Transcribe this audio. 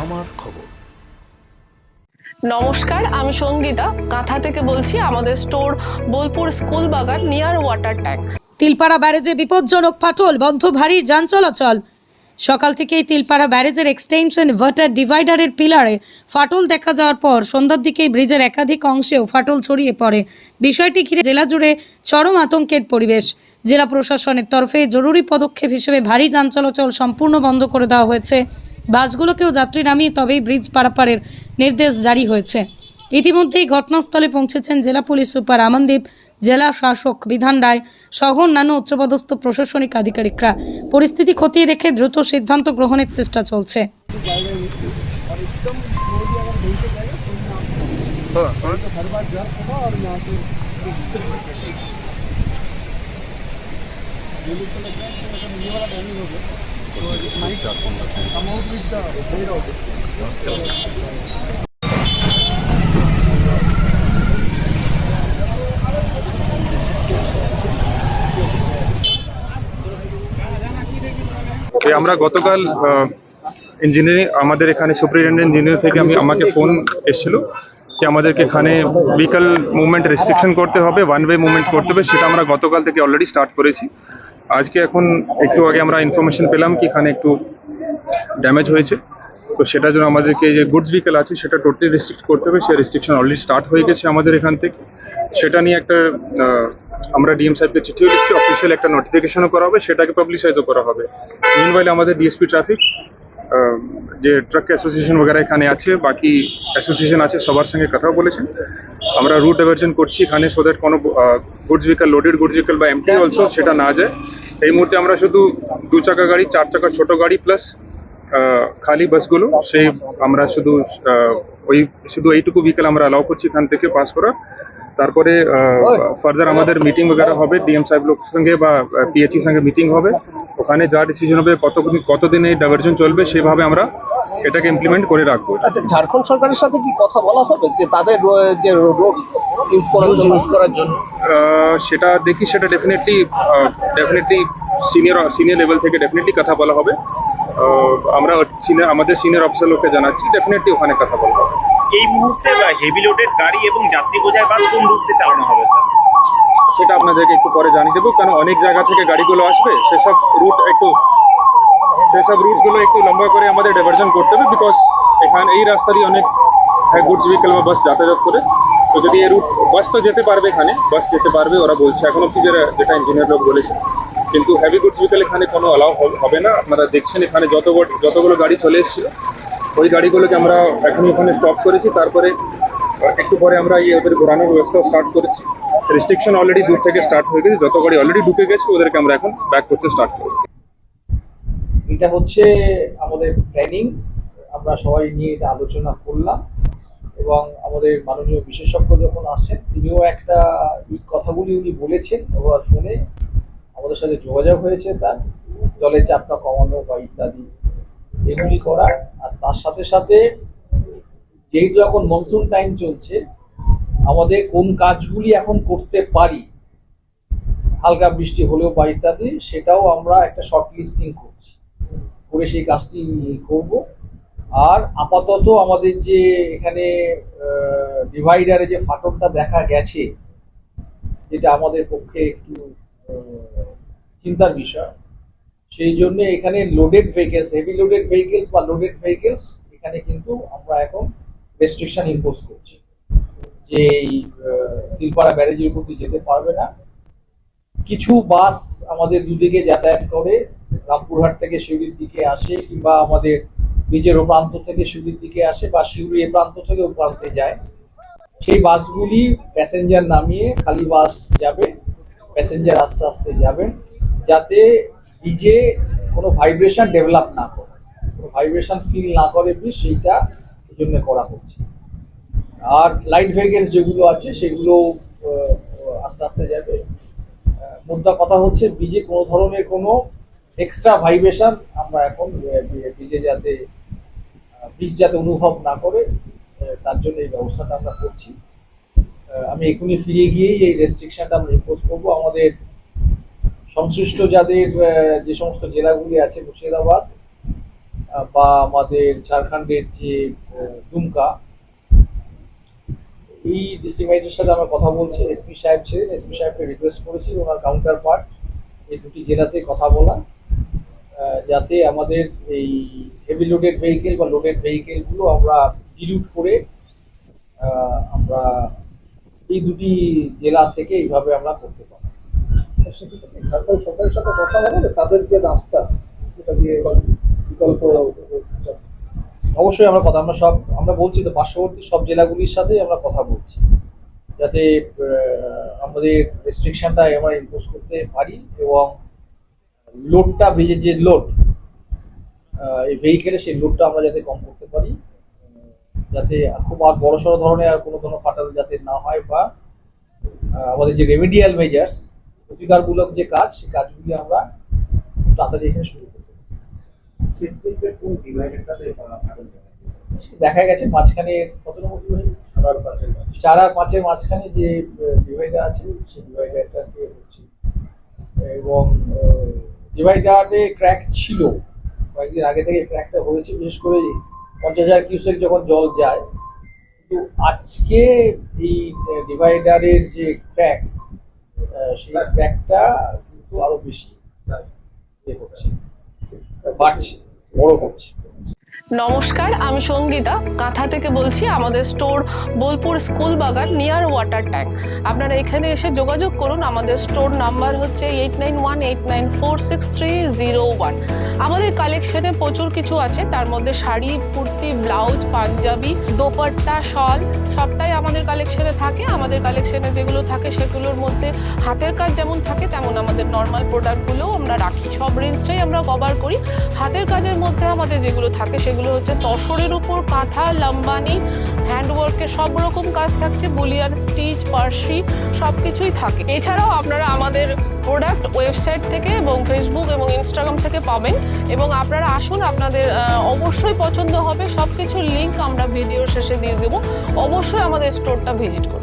আমার খবর। নমস্কার আমি সঙ্গীতা। কাঁথা থেকে বলছি আমাদের store Bolpur school Bagan near water tank Tilpara ব্যারেজে বিপজ্জনক ফাটল বন্ধ ভারী যান চলাচল। সকাল থেকেই তিলপাড়া ব্যারেজের এক্সটেনশন ওয়াটার ডিভাইডারের পিলারে ফাটল দেখা যাওয়ার পর সন্ধ্যার দিকেই ব্রিজের একাধিক অংশেও ফাটল ছড়িয়ে পড়ে। বিষয়টি ঘিরে জেলা জুড়ে চরম আতঙ্কের পরিবেশ। জেলা প্রশাসনের তরফে জরুরি পদক্ষেপ হিসেবে ভারী যান চলাচল সম্পূর্ণ বন্ধ করে দেওয়া হয়েছে। বাসগুলোকেও যাত্রী নামিয়ে তবেই ব্রিজ পারাপারের নির্দেশ জারি হয়েছে। ইতিমধ্যেই ঘটনাস্থলে পৌঁছেছেন জেলা পুলিশ সুপার আমনদীপ, জেলা শাসক বিধান রায় সহ অন্যান্য উচ্চপদস্থ প্রশাসনিক আধিকারিকরা। পরিস্থিতি খতিয়ে দেখে দ্রুত সিদ্ধান্ত গ্রহণের চেষ্টা চলছে। এই আমরা গতকাল ইঞ্জিনিয়ারিং আমাদের এখানে সুপ্রিটেন্ডেন্ট ইঞ্জিনিয়ার থেকে আমি আমাকে ফোন এসেছিল যে আমাদেরকে এখানে ভেহিকল মুভমেন্ট রেস্ট্রিকশন করতে হবে ওয়ান ওয়ে মুভমেন্ট করতে হবে, সেটা আমরা গতকাল থেকে অলরেডি স্টার্ট করেছি। আজকে এখন একটু আগে আমরা ইনফরমেশন পেলাম কি এখানে একটু ড্যামেজ হয়েছে তো সেটার জন্য আমাদেরকে যে গুডস ভেহিকল আছে সেটা টোটালি রেস্ট্রিক্ট করতে হবে সেই রেস্ট্রিকশন অলরেডি স্টার্ট হয়ে গেছে আমাদের এখান থেকে সেটা নিয়ে একটা আহ, আমরা ডিএম সাহেবকে চিঠিও লিখছি অফিসিয়াল একটা নোটিফিকেশনও করা হবে সেটাকে পাবলিসাইজও করা হবে মিনওয়াইল আমাদের ডিএসপি ট্রাফিক যে ট্রাক অ্যাসোসিয়েশন वगैरह এখানে আছে বাকি অ্যাসোসিয়েশন আছে সবার সঙ্গে কথাও বলেছেন আমরা রুট ডাইভার্জন করছি এখানে সো দ্যাট কোনো goods vehicle loaded goods vehicle বা এমটি অলসো সেটা না যায় এই মুহূর্তে আমরা শুধু দু চাকা গাড়ি চার চাকা ছোট গাড়ি প্লাস খালি বাসগুলো সেই আমরা শুধু আহ, ওই শুধু এইটুকু ভেহিকল আমরা অ্যালাউ করছি এখান থেকে পাস করার তারপরে ফার্দার আমাদের মিটিং वगैरह হবে ডিএম সাহেব লোক সঙ্গে বা পিএইচি সঙ্গে মিটিং হবে ওখানে যা ডিসিশন হবে কতদিন কতদিন এই ডাইভার্জন চলবে সেভাবে আমরা এটাকে ইমপ্লিমেন্ট করে রাখবো আচ্ছা ঝাড়খণ্ড সরকারের সাথে কি কথা বলা হবে যে তাদের ro- যে রোড ইউজ করার জন্য? ইউজ করার জন্য। সেটা দেখি সেটা definitely definitely senior senior level থেকে ডেফিনেটলি কথা বলা হবে। আমরা senior- আমাদের সিনিয়র অফিসার লোককে জানাচ্ছি ডেফিনেটলি ওখানে কথা বলা হবে। এই মুহূর্তে হেভি লোডেড গাড়ি এবং যাত্রী বোঝাই বাস কোন রুটে চালানো হবে স্যার সেটা আপনাদেরকে একটু পরে জানিয়ে দেবো কারণ অনেক জায়গা থেকে গাড়িগুলো আসবে সেসব রুট একটু সেসব রুটগুলো একটু লম্বা করে আমাদের ডাইভার্জন করতে হবে বিকজ এখানে এই রাস্তা দিয়ে অনেক গুডস ভেহিকেল বা বাস যাতায়াত করে। তো যদি এই রুট বাস তো যেতে পারবে এখানে বাস যেতে পারবে, ওরা বলছে এখন অব্দি যেটা যেটা ইঞ্জিনিয়ার লোক বলেছে। কিন্তু হেভি গুডস ভেহিকেল এখানে কোনো অ্যালাউ হবে না। আপনারা দেখছেন এখানে যত যতগুলো গাড়ি চলে এসেছিল, ওই গাড়িগুলোকে আমরা এখন ওখানে স্টপ করেছি। তারপরে একটু পরে আমরা এই ওদের ঘোরানোর ব্যবস্থাও স্টার্ট করেছি। রেস্ট্রিকশন অলরেডি দূর থেকে স্টার্ট হয়ে গেছে। যত গাড়ি অলরেডি ঢুকে গেছে, ওদেরকে আমরা এখন ব্যাক করতে স্টার্ট করব। এটা হচ্ছে আমাদের প্ল্যানিং আমরা সবাই নিয়ে এটা আলোচনা করলাম। এবং আমাদের মাননীয় বিশেষজ্ঞ যখন আসছেন তিনিও একটা এই কথাগুলি উনি বলেছেন ওর ফোনে। আমাদের সাথে যোগাযোগ হয়েছে তার। জলের চাপটা কমানো বা ইত্যাদি এগুলি করার আর তার সাথে সাথে যেহেতু এখন মনসুন টাইম চলছে, আমাদের কোন কাজগুলি এখন করতে পারি, হালকা বৃষ্টি হলেও বা ইত্যাদি, সেটাও আমরা একটা শর্ট লিস্টিং করছি। করে সেই কাজটি করব। আর আপাতত আমাদের যে এখানে ডিভাইডারে যে ফাটলটা দেখা গেছে, যেটা আমাদের পক্ষে একটু চিন্তার বিষয়, সেই জন্য এখানে loaded vehicles heavy loaded vehicles বা লোডেড ভেহিকেলস এখানে কিন্তু আমরা এখন রেস্ট্রিকশন ইম্পোজ করছি। যে এই তিলপাড়া ব্যারেজের উপর যেতে পারবে না। কিছু বাস আমাদের দুদিকে যাতায়াত করে, রামপুরহাট থেকে শিউরির দিকে আসে কিংবা আমাদের নিজের ও প্রান্ত থেকে শিউরির দিকে আসে বা শিউরি এ প্রান্ত থেকে ও প্রান্তে যায়। সেই বাসগুলি প্যাসেঞ্জার নামিয়ে খালি বাস যাবে প্যাসেঞ্জার আস্তে আস্তে যাবে, যাতে ব্রিজে কোনো ভাইব্রেশন ডেভেলপ না করে। কোনো ভাইব্রেশন ফিল না করে ব্রিজ সেইটা জন্য করা হচ্ছে। আর লাইট ভেহিকেলস যেগুলো আছে, সেগুলো আস্তে আস্তে যাবে। মুদ্রা কথা হচ্ছে ব্রিজে কোনো ধরনের কোনো এক্সট্রা ভাইব্রেশন আমরা এখন ব্রিজে যাতে ব্রিজ যাতে অনুভব না করে তার জন্য এই ব্যবস্থাটা আমরা করছি। আমি এখনই ফিরে গিয়েই এই রেস্ট্রিকশনটা আমরা ইম্পোজ করব। আমাদের সংশ্লিষ্ট যাদের যে সমস্ত জেলাগুলি আছে, মুর্শিদাবাদ বা আমাদের ঝাড়খণ্ডের যে দুমকা, এই ডিস্ট্রিক্ট সাথে আমরা কথা বলছি এসপি সাহেব ছিলেন। এসপি সাহেবকে রিকোয়েস্ট করেছি, ওনার কাউন্টার পার্ট এই দুটি জেলাতে কথা বলা। যাতে আমাদের এই হেভি লোডেড ভেহিকেল বা লোডেড ভেহিকেলগুলো আমরা ডিলিউট করে আমরা এই দুটি জেলা থেকে এইভাবে আমরা করতে পারি সেক্ষেত্রে ঝাড়খণ্ড সরকারের সাথে কথা বলবে তাদের যে রাস্তা যেটা দিয়ে বিকল্প অবশ্যই আমরা কথা আমরা সব আমরা বলছি তো পার্শ্ববর্তী সব জেলাগুলির সাথেই আমরা কথা বলছি। যাতে আমাদের রেস্ট্রিকশনটা আমরা ইম্পোজ করতে পারি এবং লোডটা ব্রিজের যে লোড এই ভেহিকেলে সেই লোডটা আমরা যাতে কম করতে পারি যাতে খুব আর বড় সড়ো ধরনের আর কোনো ধরনের ফাটাল যাতে না হয় বা আমাদের যে রেমিডিয়াল মেজার্স প্রতিকারমূলক যে কাজ সেই কাজগুলি আমরা তাড়াতাড়ি এখানে শুরু করতে পারি। দেখা গেছে মাঝখানে কত নম্বর চার আর পাঁচের মাঝখানে। যে ডিভাইডার আছে সেই ডিভাইডারটাকে হচ্ছে এবং ডিভাইডারে ক্র্যাক ছিল কয়েকদিন আগে থেকে ক্র্যাকটা হয়েছে বিশেষ করে পঞ্চাশ হাজার কিউসেক যখন জল যায় কিন্তু আজকে এই ডিভাইডারের যে ক্র্যাক সেই ক্র্যাকটা কিন্তু আরও বেশি বাড়ছে বড় হচ্ছে। নমস্কার, আমি সঙ্গীতা। কাঁথা থেকে বলছি আমাদের স্টোর বোলপুর স্কুল বাগান নিয়ার ওয়াটার ট্যাঙ্ক আপনারা এখানে এসে যোগাযোগ করুন, আমাদের স্টোর নাম্বার হচ্ছে eight nine one eight nine four six three zero one আমাদের কালেকশনে প্রচুর কিছু আছে। তার মধ্যে শাড়ি, কুর্তি ব্লাউজ পাঞ্জাবি, দোপাট্টা, শল, সবটাই আমাদের কালেকশনে থাকে। আমাদের কালেকশনে যেগুলো থাকে সেগুলোর মধ্যে হাতের কাজ যেমন থাকে, তেমন আমাদের নর্মাল প্রোডাক্টগুলোও আমরা রাখি। সব রেঞ্জটাই আমরা কভার করি। হাতের কাজের মধ্যে আমাদের যেগুলো থাকে সেগুলো হচ্ছে তসরের উপর কাঁথা লাম্বানি হ্যান্ডওয়ার্কের সব রকম কাজ থাকছে, বুলিয়ান, স্টিচ, পার্সি সব কিছুই থাকে। এছাড়াও আপনারা আমাদের প্রোডাক্ট ওয়েবসাইট থেকে এবং ফেসবুক এবং ইনস্টাগ্রাম থেকে পাবেন। এবং আপনারা আসুন, আপনাদের অবশ্যই পছন্দ হবে। সব কিছুর লিঙ্ক আমরা ভিডিও শেষে দিয়ে দেবো। অবশ্যই আমাদের স্টোরটা ভিজিট করুন।